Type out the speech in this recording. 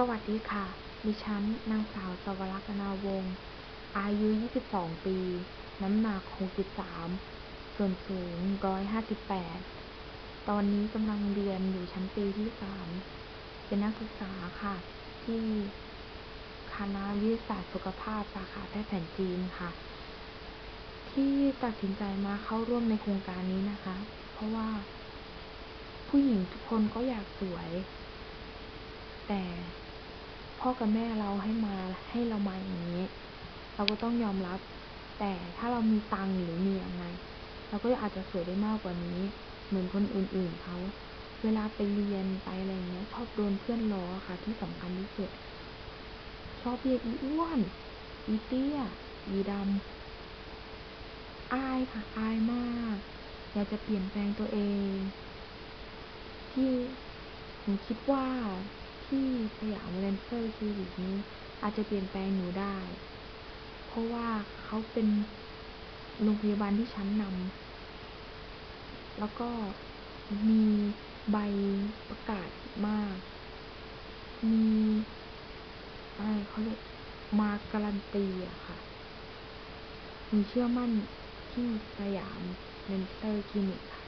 สวัสดีค่ะ ดิฉัน นางสาวสวรักษณาวงศ์ อายุ 22 ปี น้ำหนัก 63 ส่วนสูง 158 ตอนนี้กำลังเรียนอยู่ชั้นปีที่ 3 เป็นนักศึกษาค่ะ ที่คณะวิทยาศาสตร์สุขภาพสาขาแพทย์แผนจีนค่ะ ที่ตัดสินใจมาเข้าร่วมในโครงการนี้นะคะ เพราะว่า ผู้หญิงทุกคนก็อยากสวย แต่ พ่อกับแม่เราให้มาให้เรามาอย่างนี้ เราก็ต้องยอมรับ แต่ถ้าเรามีตังหรือมีอะไรเราก็อาจจะสวยได้มากกว่านี้ เหมือนคนอื่นๆเขาเวลาไปเรียนไปอะไรเงี้ย ชอบโดนเพื่อนล้อค่ะ ที่สำคัญที่สุด ชอบเรียกอีอ้วน อีเตี้ย อีดำอายค่ะ อายมาก อยากจะเปลี่ยนแปลงตัวเอง ที่หนูคิดว่า ที่สยามเรนเซอร์คลินิกนี้ อาจจะเปลี่ยนแปลงหนูได้ เพราะว่าเขาเป็นโรงพยาบาลที่ชั้นนำแล้วก็มีใบประกาศมาก มีอะไรเขาเรียกมาการันตีอะค่ะหนูเชื่อมั่นที่สยามเรนเซอร์คลินิกค่ะ